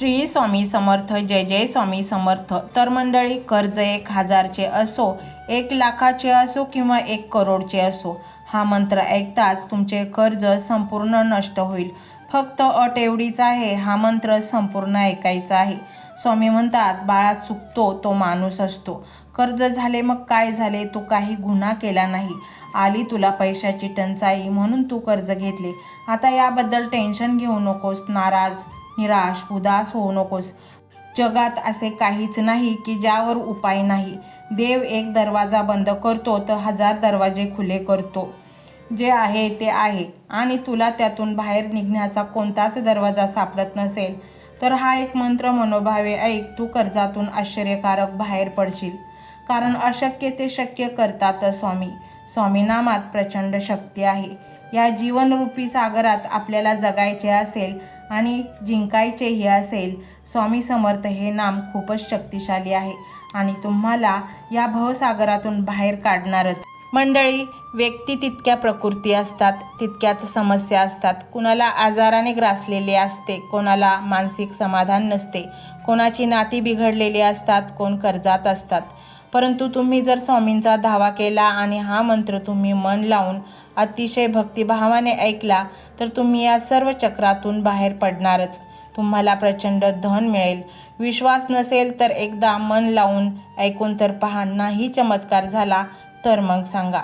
श्री स्वामी समर्थ जय जय स्वामी समर्थ. तर मंडळी कर्ज एक हजारचे असो एक लाखाचे असो किंवा एक करोडचे असो हा मंत्र ऐकताच तुमचे कर्ज संपूर्ण नष्ट होईल. फक्त अट एवढीच आहे हा मंत्र संपूर्ण ऐकायचा आहे. स्वामी म्हणतात बाळा चुकतो तो माणूस असतो. कर्ज झाले मग काय झाले तू काही गुन्हा केला नाही. आली तुला पैशाची टंचाई म्हणून तू कर्ज घेतले. आता याबद्दल टेन्शन घेऊ नकोस नाराज. निराश उदास होऊ नकोस. जगात असे काहीच नाही की ज्यावर उपाय नाही. देव एक दरवाजा बंद करतो तर हजार दरवाजे खुले करतो. जे आहे ते आहे. आणि तुला त्यातून बाहेर निघण्याचा कोणताच दरवाजा सापडत नसेल. तर हा एक मंत्र मनोभावे ऐक. तू कर्जातून आश्चर्यकारक बाहेर पडशील. कारण अशक्य ते शक्य करतात स्वामी. स्वामीनामात प्रचंड शक्ती आहे. या जीवनरूपी सागरात आपल्याला जगायचे असेल आणि जिंकायचेही असेल स्वामी समर्थ हे नाम खूपच शक्तिशाली आहे आणि तुम्हाला या भवसागरातून बाहेर काढणारच. मंडळी व्यक्ती तितक्या प्रकृती असतात तितक्याच समस्या असतात. कुणाला आजाराने ग्रासलेले असते कोणाला मानसिक समाधान नसते. कोणाची नाती बिघडलेली असतात कोण कर्जात असतात. परंतु तुम्ही जर स्वामींचा धावा केला आणि हा मंत्र तुम्ही मन लावून अतिशय भक्तिभावाने ऐकला तर तुम्ही या सर्व चक्रातून बाहेर पडणारच. तुम्हाला प्रचंड धन मिळेल. विश्वास नसेल तर एकदा मन लावून ऐकून तर पहा नाही चमत्कार झाला तर मग सांगा.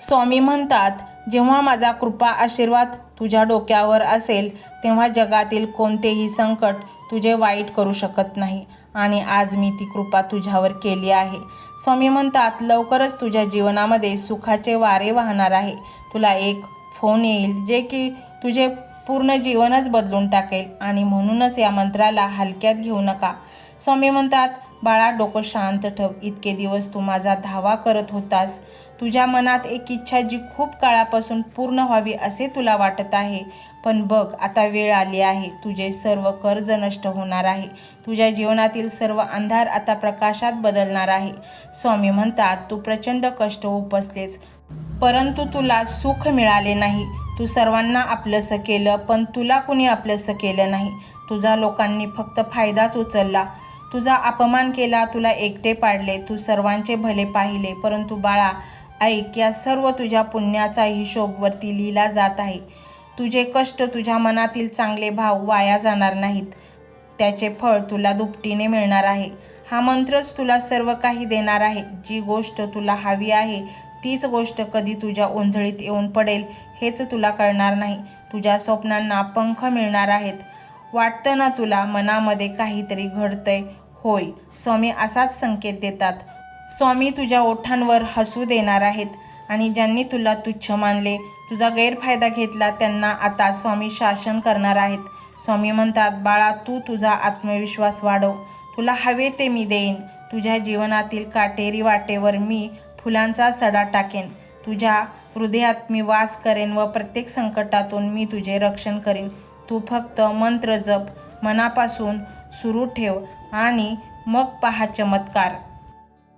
स्वामी म्हणतात जेव्हा माझा कृपा आशीर्वाद तुझ्या डोक्यावर असेल तेव्हा जगातील कोणतेही संकट तुझे वाईट करू शकत नाही आणि आज मी ती कृपा तुझ्यावर केली आहे. स्वामी म्हणतात लवकरच तुझ्या जीवनामध्ये सुखाचे वारे वाहणार आहे. तुला एक फोन येईल जे की तुझे पूर्ण जीवनच बदलून टाकेल आणि म्हणूनच या मंत्राला हलक्यात घेऊ नका. स्वामी म्हणतात बाळा डोकं शांत ठेव. इतके दिवस तू माझा धावा करत होतास. तुझ्या मनात एक इच्छा जी खूप काळापासून पूर्ण व्हावी असे तुला वाटत आहे. पण बघ आता वेळ आली आहे. तुझे सर्व कर्ज नष्ट होणार आहे. तुझ्या जीवनातील सर्व अंधार आता प्रकाशात बदलणार आहे. स्वामी म्हणतात तू प्रचंड कष्ट उपसलेस परंतु तुला सुख मिळाले नाही. तू सर्वांना आपलंसं केलं पण तुला कुणी आपलंसं केलं नाही. तुझा लोकांनी फक्त फायदाच उचलला. तुझा अपमान केला तुला एकटे पाडले. तू सर्वांचे भले पाहिले परंतु बाळा ऐक या सर्व तुझ्या पुण्याचा हिशोब वरती लिहिला जात आहे. तुझे कष्ट तुझ्या मनातील चांगले भाव वाया जाणार नाहीत. त्याचे फळ तुला दुपटीने मिळणार आहे. हा मंत्रच तुला सर्व काही देणार आहे. जी गोष्ट तुला हवी आहे तीच गोष्ट कधी तुझ्या ओंजळीत येऊन पडेल हेच तुला कळणार नाही. तुझ्या स्वप्नांना पंख मिळणार आहेत. वाटतं ना तुला मनामध्ये काहीतरी घडतंय? होय स्वामी असाच संकेत देतात. स्वामी तुझ्या ओठांवर हसू देणार आहेत. आणि ज्यांनी तुला तुच्छ मानले तुझा गैरफायदा घेतला त्यांना आता स्वामी शासन करणार आहेत. स्वामी म्हणतात बाळा तू तुझा आत्मविश्वास वाढव. तुला हवे ते मी देईन. तुझ्या जीवनातील काटेरी वाटेवर मी फुलांचा सडा टाकेन. तुझ्या हृदयात मी वास करेन व प्रत्येक संकटातून मी तुझे रक्षण करीन. तू फक्त मंत्र जप मनापासून सुरू ठेव आणि मग पहा चमत्कार.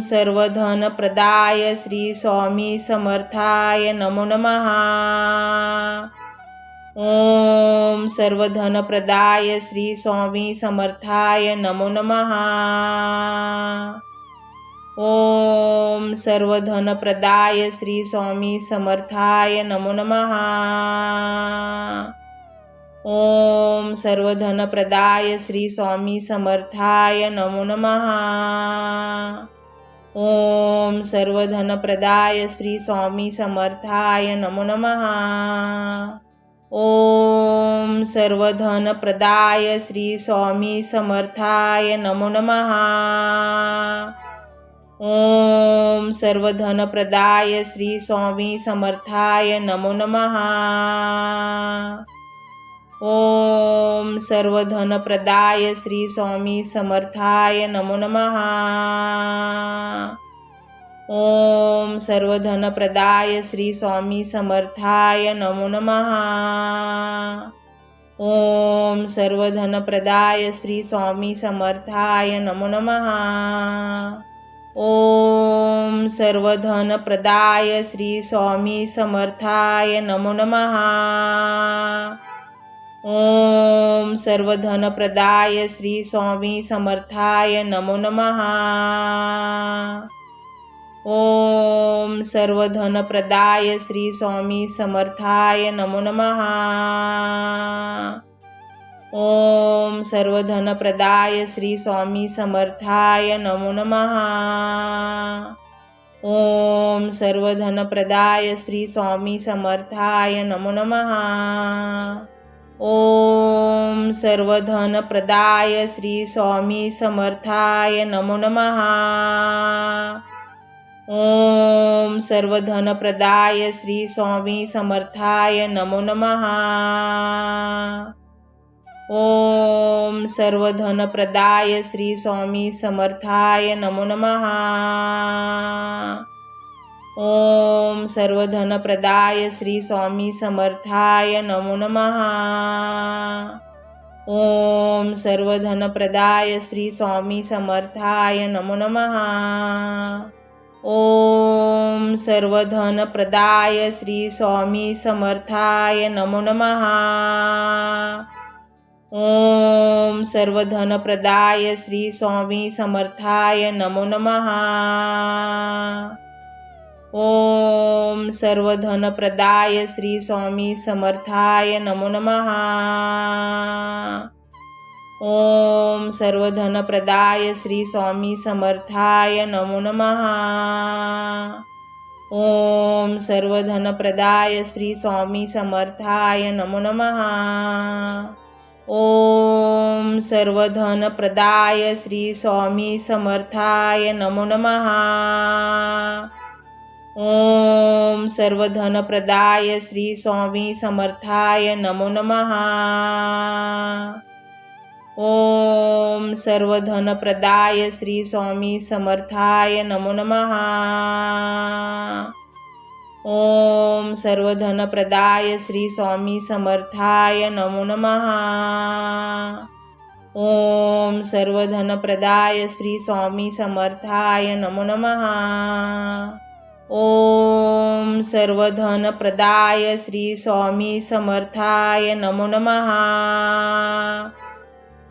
सर्वधनप्रदाय श्री स्वामी समर्थाय नमो नमः। श्री स्वामी समर्थाय नमो नमः। श्री स्वामी समर्थाय नमो नमः। श्री स्वामी समर्थाय नमो नमः। ॐ सर्वधनप्रदाय श्री स्वामी समर्थाय नमो नमः। श्री स्वामी समर्थाय नमो नमः। ॐ सर्वधनप्रदाय श्री स्वामी समर्थाय नमो नमः। ॐ सर्वधनप्रदाय श्री स्वामी समर्थाय नमो नमः। ॐ श्री स्वामी समर्थाय नमो नमः। ॐ सर्वधनप्रदाय श्री स्वामी समर्थाय नमो नमः। ॐ सर्वधनप्रदाय श्री स्वामी समर्थाय नमो नमः। ॐ सर्वधनप्रदाय श्री स्वामी समर्थाय नमो नमः। ॐ सर्वधनप्रदाय श्री स्वामी समर्थाय नमो नमः। ॐ सर्वधनप्रदाय श्री स्वामी समर्थाय नमो नमः। ॐ सर्वधनप्रदाय श्री स्वामी समर्थाय नमो नमः। ॐ सर्वधनप्रदाय श्री स्वामी समर्थाय नमो नमः। ॐ सर्वधनप्रदाय श्री स्वामी समर्थाय नमो नमः। ॐ सर्वधनप्रदाय श्री स्वामी समर्थाय नमो। नमः ॐ सर्वधनप्रदाय श्री स्वामी समर्थाय नमो नमः। ॐ सर्वधनप्रदाय श्री स्वामी समर्थाय नमो नमः। ॐ सर्वधनप्रदाय श्री स्वामी समर्थाय नमो नमः। ॐ सर्वधनप्रदाय श्री स्वामी समर्थाय नमो नमः। ॐ सर्वधनप्रदाय श्री स्वामी समर्थाय नमो नमः। ॐ सर्वधनप्रदाय श्री स्वामी समर्थाय नमो नमः। ॐ सर्वधनप्रदाय श्री स्वामी समर्थाय नमो नमः। ॐ सर्वधनप्रदाय श्री स्वामी समर्थाय नमो नमः। ॐ सर्वधनप्रदाय श्री स्वामी समर्थाय नमो नमः। ॐ सर्वधनप्रदाय श्री स्वामी समर्थाय नमो नमः। ॐ सर्वधनप्रदाय श्री स्वामी समर्थाय नमो नमः। ॐ सर्वधनप्रदाय श्री स्वामी समर्थाय नमो नमः। ॐ सर्वधनप्रदाय श्री स्वामी समर्थाय नमो नमः।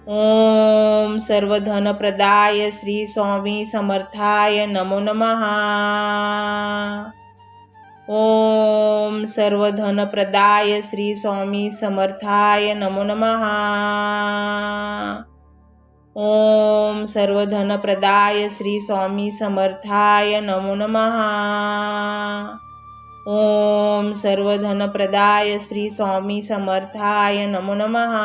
ॐ सर्वधनप्रदाय श्री स्वामी समर्थाय नमो नमः। ॐ सर्वधनप्रदाय श्री स्वामी समर्थाय नमो। नमः ॐ सर्वधनप्रदाय श्री स्वामी समर्थाय नमो नमः। ॐ सर्वधनप्रदाय श्री स्वामी समर्थाय नमो नमः।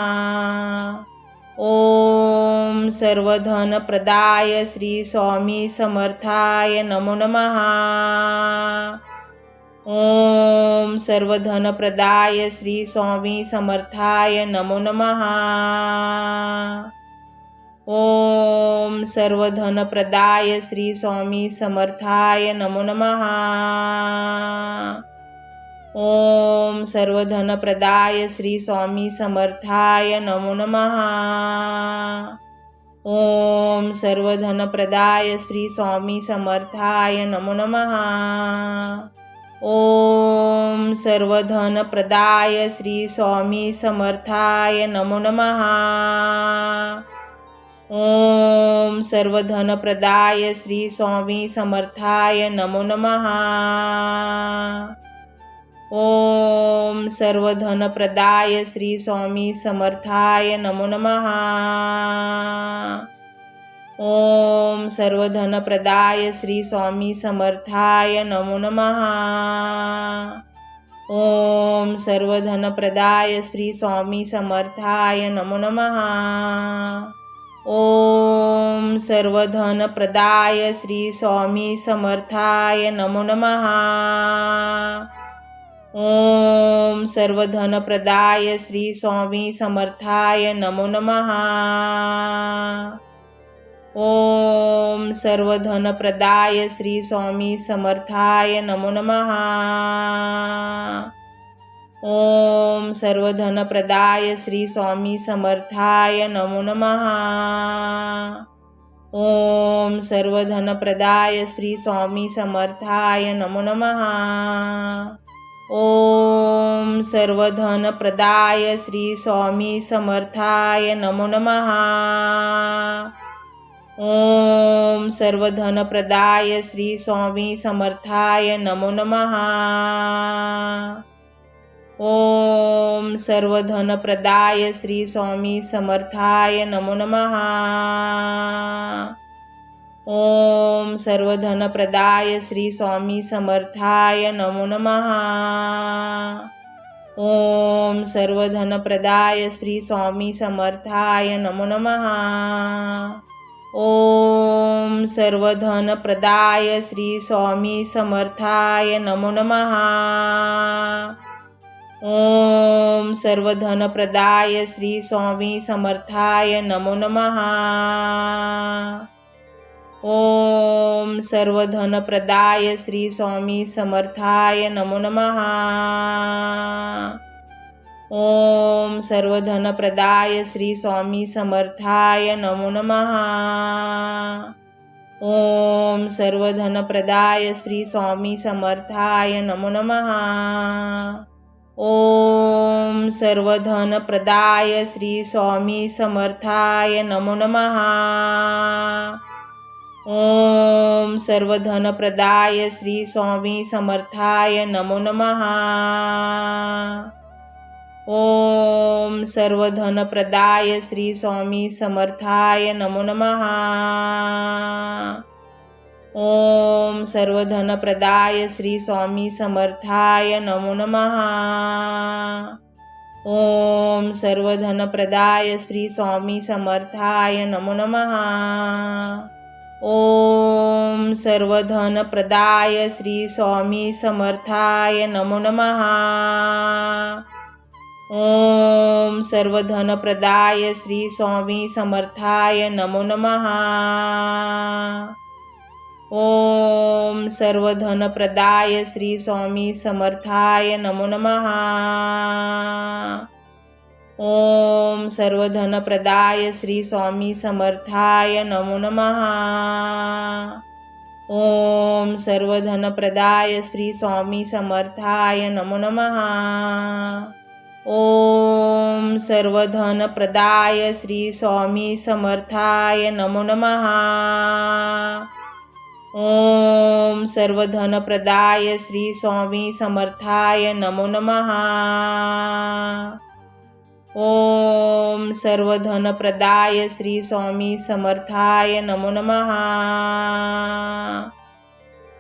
ॐ सर्वधनप्रदाय श्री स्वामी समर्थाय नमो नमः। ॐ सर्वधनप्रदाय श्री स्वामी समर्थाय नमो नमः। ॐ सर्वधनप्रदाय श्री स्वामी समर्थाय नमो नमः। ॐ सर्वधनप्रदाय श्री स्वामी समर्थाय नमो नमः। ओम सर्वधनप्रदाय श्री स्वामी समर्थाय नमो नमः। ओम सर्वधनप्रदाय श्री स्वामी समर्थाय नमो नमः। ओम सर्वधनप्रदाय श्री स्वामी समर्थाय नमो नमः। ओम सर्वधनप्रदाय श्री स्वामी समर्थाय नमो नमः। ओम सर्वधनप्रदाय श्री स्वामी समर्थाय नमो नमः। ओम सर्वधनप्रदाय श्री स्वामी समर्थाय नमो नमः। सर्वधनप्रदाय श्री स्वामी समर्थाय नमो नमः। ओम सर्वधनप्रदाय श्री स्वामी समर्थाय नमो नमः। श्री स्वामी समर्थाय नमो नमः। ओम सर्वधनप्रदाय श्री स्वामी समर्थाय नमो नमः। ओम सर्वधनप्रदाय श्री स्वामी समर्थाय नमो नमः। ओम सर्वधनप्रदाय श्री स्वामी समर्थाय नमो नमः। ओम सर्वधनप्रदाय श्री स्वामी समर्थाय नमो नमः। ओम सर्वधनप्रदाय श्री स्वामी समर्थाय नमो नमः। ओम सर्वधनप्रदाय श्री स्वामी समर्थाय नमो नमः। ओम सर्वधनप्रदाय श्री स्वामी समर्थाय नमो नमः। ओम सर्वधनप्रदाय श्री स्वामी समर्थाय नमो नमः। ओम सर्वधनप्रदाय श्री स्वामी समर्थाय नमो नमः। ओम सर्वधनप्रदाय श्री स्वामी समर्थाय नमो नमः। ओम सर्वधनप्रदाय श्री स्वामी समर्थाय नमो नमः। ओम सर्वधनप्रदाय श्री स्वामी समर्थाय नमो नमः। ओम सर्वधनप्रदाय श्री स्वामी समर्थाय नमो नमः। ओम सर्वधनप्रदाय श्री स्वामी समर्थाय नमो नमः। ओम सर्वधनप्रदाय श्री स्वामी समर्थाय नमो नमः। सर्वधनप्रदाय श्री स्वामी समर्थाय नमो नमः। सर्वधनप्रदाय श्री स्वामी समर्थाय नमो नमः। ओम सर्वधनप्रदाय श्री स्वामी समर्थाय नमो नमः। ओम सर्वधनप्रदाय श्री स्वामी समर्थाय नमो नमः। ओम सर्वधनप्रदाय श्री स्वामी समर्थाय नमो नमः। ओम सर्वधनप्रदाय श्री स्वामी समर्थाय नमो नमः। ओम सर्वधनप्रदाय श्री स्वामी समर्थाय नमो नमः। ओम सर्वधनप्रदाय श्री स्वामी समर्थाय नमो नमः। ओम सर्वधनप्रदाय श्री स्वामी समर्थाय नमो नमः। ओम सर्वधनप्रदाय श्री स्वामी समर्थाय नमो नमः।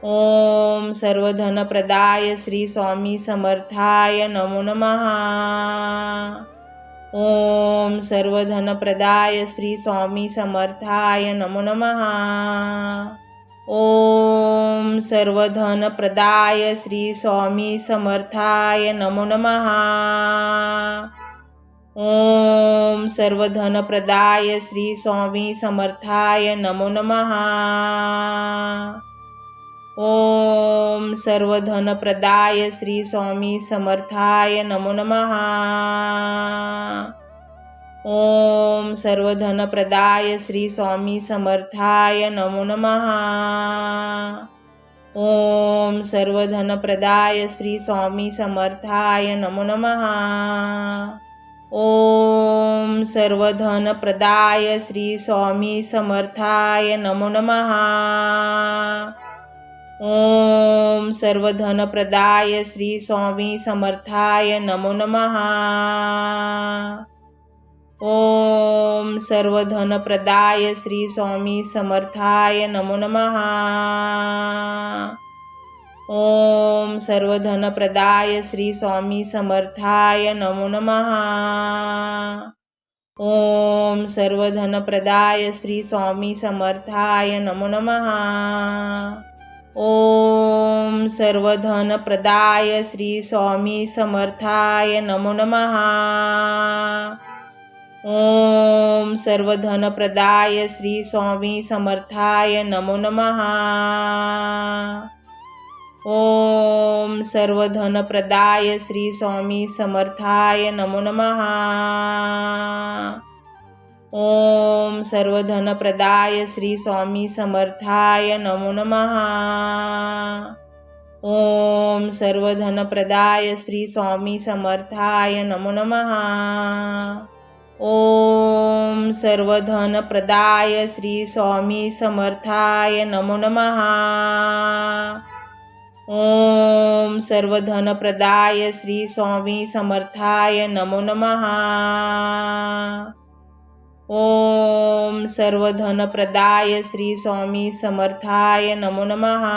ओम सर्वधनप्रदाय श्री स्वामी समर्थाय नमो नमः। ओम सर्वधनप्रदाय श्री स्वामी समर्थाय नमो नमः। सर्वधनप्रदाय श्री स्वामी समर्थाय नमो नमः। ओम सर्वधनप्रदाय श्री स्वामी समर्थाय नमो नमः। ओम सर्वधनप्रदाय श्री स्वामी समर्थाय नमो नमः। ओम सर्वधनप्रदाय श्री स्वामी समर्थाय नमो नमः। श्री स्वामी समर्थाय नमो नमः। ओम सर्वधनप्रदाय श्री स्वामी समर्थाय नमो नमः। ओम सर्वधनप्रदाय श्री स्वामी समर्थाय नमो नमः। ओम सर्वधनप्रदाय श्री स्वामी समर्थाय नमो नमः। ओम सर्वधनप्रदाय श्री स्वामी समर्थाय नमो नमः। ओम सर्वधनप्रदाय श्री स्वामी समर्थाय नमो नमः। ओम सर्वधनप्रदाय श्री स्वामी समर्थाय नमो नमः। ओम सर्वधनप्रदाय श्री स्वामी समर्थाय नमो नमः। ओम सर्वधनप्रदाय श्री स्वामी समर्थाय नमो नमः। ओम सर्वधनप्रदाय श्री स्वामी समर्थाय नमो नमः। ओम सर्वधनप्रदाय श्री स्वामी समर्थाय नमो नमः। ओम सर्वधनप्रदाय श्री स्वामी समर्थाय नमो नमः। ओम सर्वधनप्रदाय श्री स्वामी समर्थाय नमो नमः। ओम सर्वधनप्रदाय श्री स्वामी समर्थाय नमो नमः।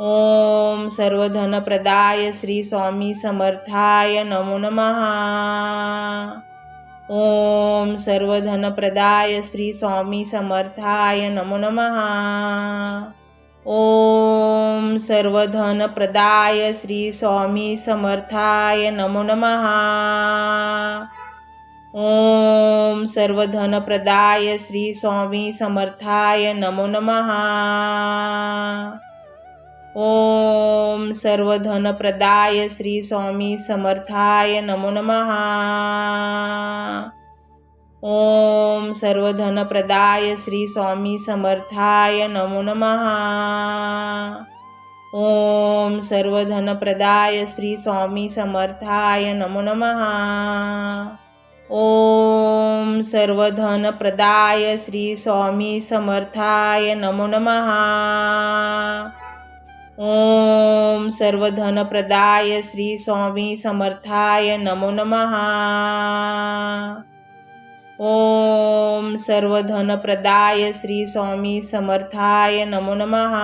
ओम सर्वधनप्रदाय श्री स्वामी समर्थाय नमो नमः। श्री स्वामी समर्थाय नमो नमः। श्री स्वामी समर्थाय नमो नमः। श्री स्वामी समर्थाय नमो नमः। सर्वधनप्रदाय श्री स्वामी समर्थाय नमो नमः। सर्वधनप्रदाय श्री स्वामी समर्थाय नमो नमः। ओम सर्वधनप्रदाय श्री स्वामी समर्थाय नमो नमः। ओम सर्वधनप्रदाय श्री स्वामी समर्थाय नमो नमः। ओम सर्वधनप्रदाय श्री स्वामी समर्थाय नमो नमः। श्री स्वामी समर्थाय नमो नमः।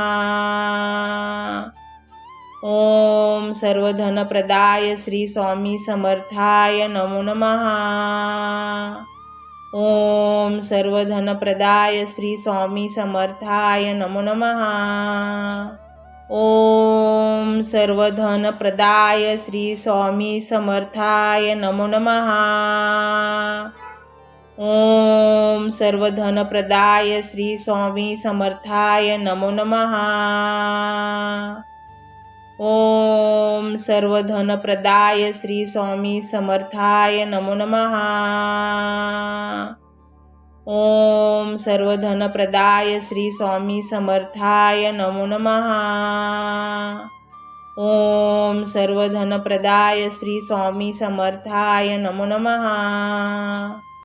ओम सर्वधनप्रदाय श्री स्वामी समर्थाय नमो नमः। ओम सर्वधनप्रदाय श्री स्वामी समर्थाय नमो नमः। ओम सर्वधनप्रदाय श्री स्वामी समर्थाय नमो नमः। ओम सर्वधनप्रदाय श्री स्वामी समर्थाय नमो नमः। ओम सर्वधनप्रदाय श्री स्वामी समर्थाय नमो नमः। ओम सर्वधनप्रदाय श्री स्वामी समर्थाय नमो नमः। ओम सर्वधनप्रदाय श्री स्वामी समर्थाय नमो नमः।